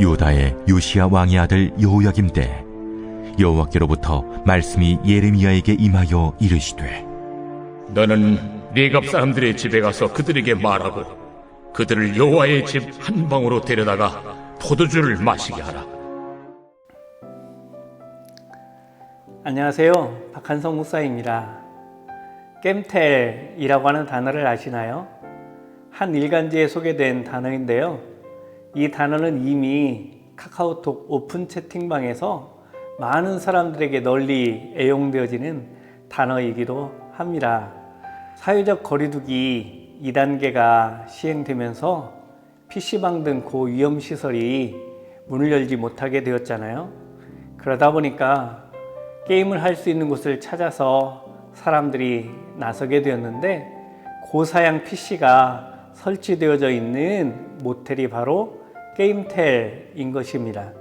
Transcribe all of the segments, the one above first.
유다의 요시야 왕의 아들 여호야김 때 여호와께로부터 말씀이 예레미야에게 임하여 이르시되 너는 네갑 사람들의 집에 가서 그들에게 말하고 그들을 여호와의 집 한 방으로 데려다가 포도주를 마시게 하라. 안녕하세요. 박한성 목사입니다. 겜텔이라고 하는 단어를 아시나요? 한 일간지에 소개된 단어인데요. 이 단어는 이미 카카오톡 오픈 채팅방에서 많은 사람들에게 널리 애용되어지는 단어이기도 합니다. 사회적 거리두기 2단계가 시행되면서 PC방 등 고위험 시설이 문을 열지 못하게 되었잖아요. 그러다 보니까 게임을 할 수 있는 곳을 찾아서 사람들이 나서게 되었는데 고사양 PC가 설치되어져 있는 모텔이 바로 게임텔인 것입니다.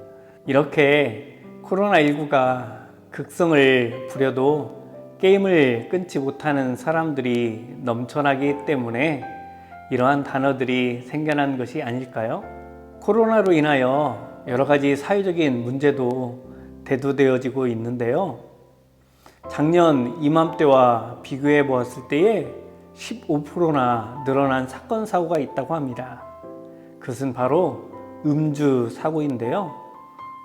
이렇게 코로나19가 극성을 부려도 게임을 끊지 못하는 사람들이 넘쳐나기 때문에 이러한 단어들이 생겨난 것이 아닐까요? 코로나로 인하여 여러 가지 사회적인 문제도 대두되어지고 있는데요. 작년 이맘때와 비교해 보았을 때에 15%나 늘어난 사건 사고가 있다고 합니다. 그것은 바로 음주 사고인데요.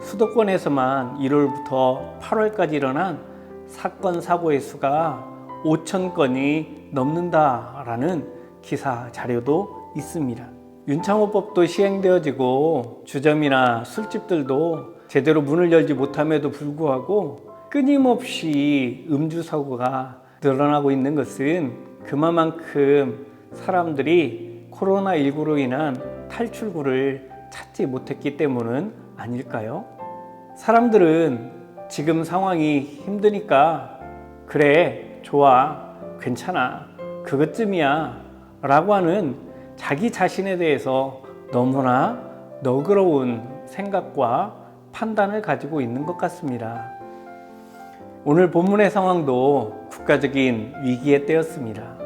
수도권에서만 1월부터 8월까지 일어난 사건 사고의 수가 5천 건이 넘는다라는 기사 자료도 있습니다. 윤창호법도 시행되어지고 주점이나 술집들도 제대로 문을 열지 못함에도 불구하고 끊임없이 음주 사고가 늘어나고 있는 것은 그만큼 사람들이 코로나19로 인한 탈출구를 찾지 못했기 때문은 아닐까요? 사람들은 지금 상황이 힘드니까 그래, 좋아, 괜찮아, 그것쯤이야 라고 하는 자기 자신에 대해서 너무나 너그러운 생각과 판단을 가지고 있는 것 같습니다. 오늘 본문의 상황도 국가적인 위기의 때였습니다.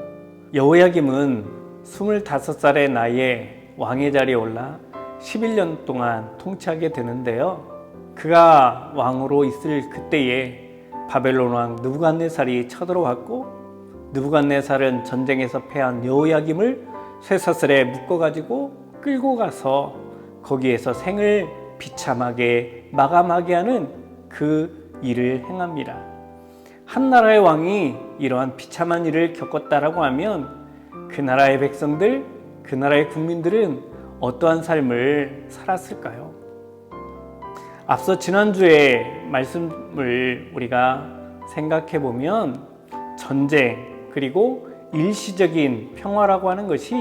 여호야김은 25살의 나이에 왕의 자리에 올라 11년 동안 통치하게 되는데요. 그가 왕으로 있을 그때에 바벨론 왕 느부갓네살이 쳐들어왔고 느부갓네살은 전쟁에서 패한 여호야김을 쇠사슬에 묶어가지고 끌고 가서 거기에서 생을 비참하게 마감하게 하는 그 일을 행합니다. 한 나라의 왕이 이러한 비참한 일을 겪었다라고 하면 그 나라의 백성들, 그 나라의 국민들은 어떠한 삶을 살았을까요? 앞서 지난주에 말씀을 우리가 생각해 보면 전쟁 그리고 일시적인 평화라고 하는 것이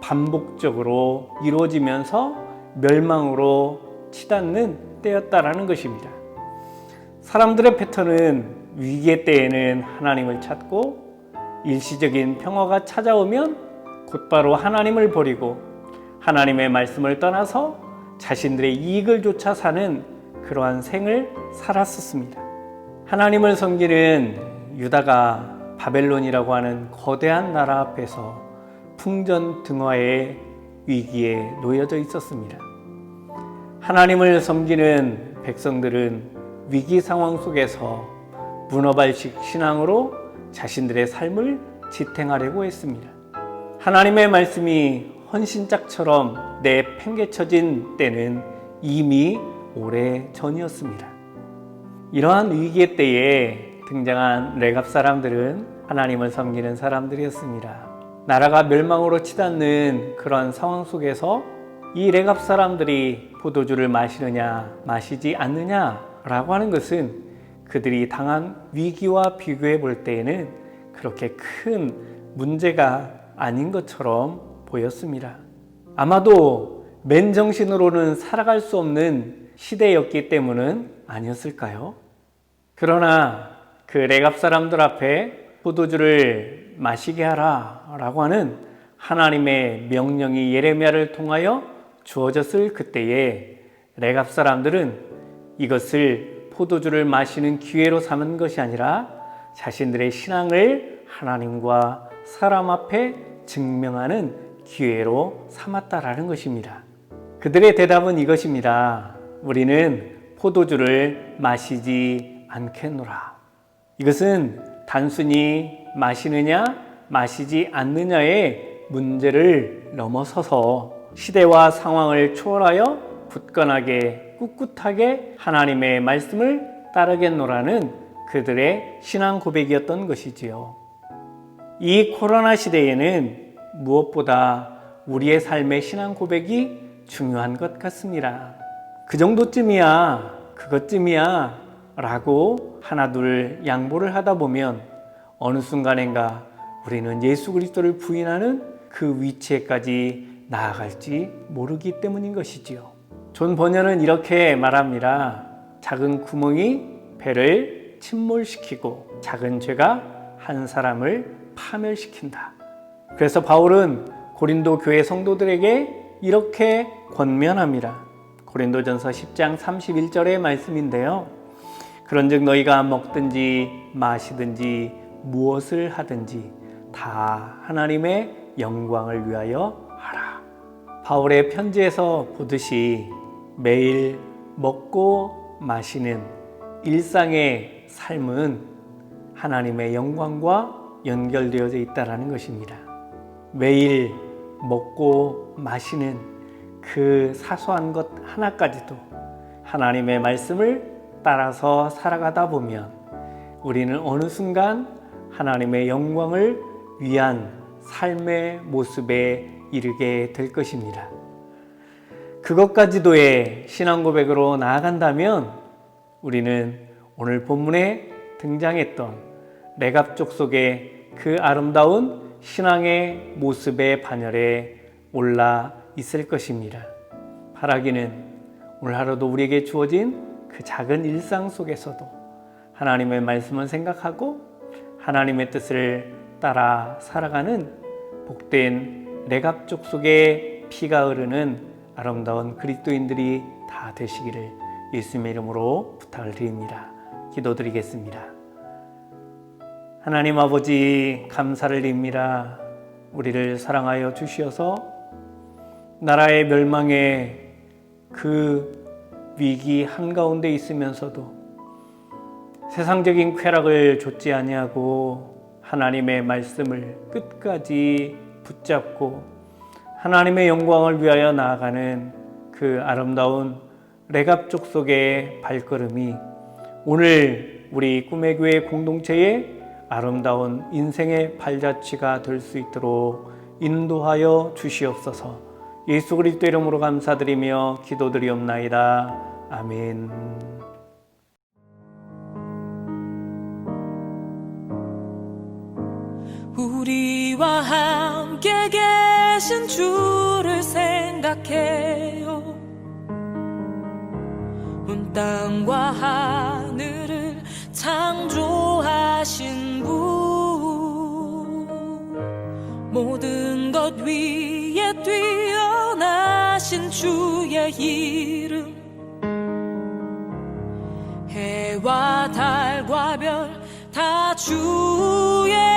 반복적으로 이루어지면서 멸망으로 치닫는 때였다라는 것입니다. 사람들의 패턴은 위기의 때에는 하나님을 찾고 일시적인 평화가 찾아오면 곧바로 하나님을 버리고 하나님의 말씀을 떠나서 자신들의 이익을 쫓아 사는 그러한 생을 살았었습니다. 하나님을 섬기는 유다가 바벨론이라고 하는 거대한 나라 앞에서 풍전등화의 위기에 놓여져 있었습니다. 하나님을 섬기는 백성들은 위기 상황 속에서 문어발식 신앙으로 자신들의 삶을 지탱하려고 했습니다. 하나님의 말씀이 헌신짝처럼 내팽개쳐진 때는 이미 오래 전이었습니다. 이러한 위기의 때에 등장한 레갑 사람들은 하나님을 섬기는 사람들이었습니다. 나라가 멸망으로 치닫는 그런 상황 속에서 이 레갑 사람들이 포도주를 마시느냐 마시지 않느냐라고 하는 것은 그들이 당한 위기와 비교해 볼 때에는 그렇게 큰 문제가 아닌 것처럼 보였습니다. 아마도 맨정신으로는 살아갈 수 없는 시대였기 때문은 아니었을까요? 그러나 그 레갑 사람들 앞에 포도주를 마시게 하라 라고 하는 하나님의 명령이 예레미야를 통하여 주어졌을 그때에 레갑 사람들은 이것을 포도주를 마시는 기회로 삼은 것이 아니라 자신들의 신앙을 하나님과 사람 앞에 증명하는 기회로 삼았다라는 것입니다. 그들의 대답은 이것입니다. 우리는 포도주를 마시지 않겠노라. 이것은 단순히 마시느냐, 마시지 않느냐의 문제를 넘어서서 시대와 상황을 초월하여 굳건하게 꿋꿋하게 하나님의 말씀을 따르겠노라는 그들의 신앙 고백이었던 것이지요. 이 코로나 시대에는 무엇보다 우리의 삶의 신앙 고백이 중요한 것 같습니다. 그 정도쯤이야, 그것쯤이야 라고 하나둘 양보를 하다 보면 어느 순간엔가 우리는 예수 그리스도를 부인하는 그 위치에까지 나아갈지 모르기 때문인 것이지요. 존 번연은 이렇게 말합니다. 작은 구멍이 배를 침몰시키고 작은 죄가 한 사람을 파멸시킨다. 그래서 바울은 고린도 교회 성도들에게 이렇게 권면합니다. 고린도전서 10장 31절의 말씀인데요. 그런즉 너희가 먹든지 마시든지 무엇을 하든지 다 하나님의 영광을 위하여 하라. 바울의 편지에서 보듯이 매일 먹고 마시는 일상의 삶은 하나님의 영광과 연결되어져 있다라는 것입니다. 매일 먹고 마시는 그 사소한 것 하나까지도 하나님의 말씀을 따라서 살아가다 보면 우리는 어느 순간 하나님의 영광을 위한 삶의 모습에 이르게 될 것입니다. 그것까지도의 신앙 고백으로 나아간다면 우리는 오늘 본문에 등장했던 레갑족 속의 그 아름다운 신앙의 모습의 반열에 올라 있을 것입니다. 바라기는 오늘 하루도 우리에게 주어진 그 작은 일상 속에서도 하나님의 말씀을 생각하고 하나님의 뜻을 따라 살아가는 복된 레갑족 속에 피가 흐르는 아름다운 그리스도인들이 다 되시기를 예수님의 이름으로 부탁을 드립니다. 기도드리겠습니다. 하나님 아버지 감사를 드립니다. 우리를 사랑하여 주시어서 나라의 멸망에 그 위기 한가운데 있으면서도 세상적인 쾌락을 좇지 아니하고 하나님의 말씀을 끝까지 붙잡고 하나님의 영광을 위하여 나아가는 그 아름다운 레갑족 속의 발걸음이 오늘 우리 꿈의 교회 공동체의 아름다운 인생의 발자취가 될 수 있도록 인도하여 주시옵소서. 예수 그리스도 이름으로 감사드리며 기도드리옵나이다. 아멘. 우리와 함께 계신 주를 생각해요. 온 땅과 하늘을 창조 하신 분 모든 것 위에 뛰어나신 주의 이름. 해와 달과 별 다 주의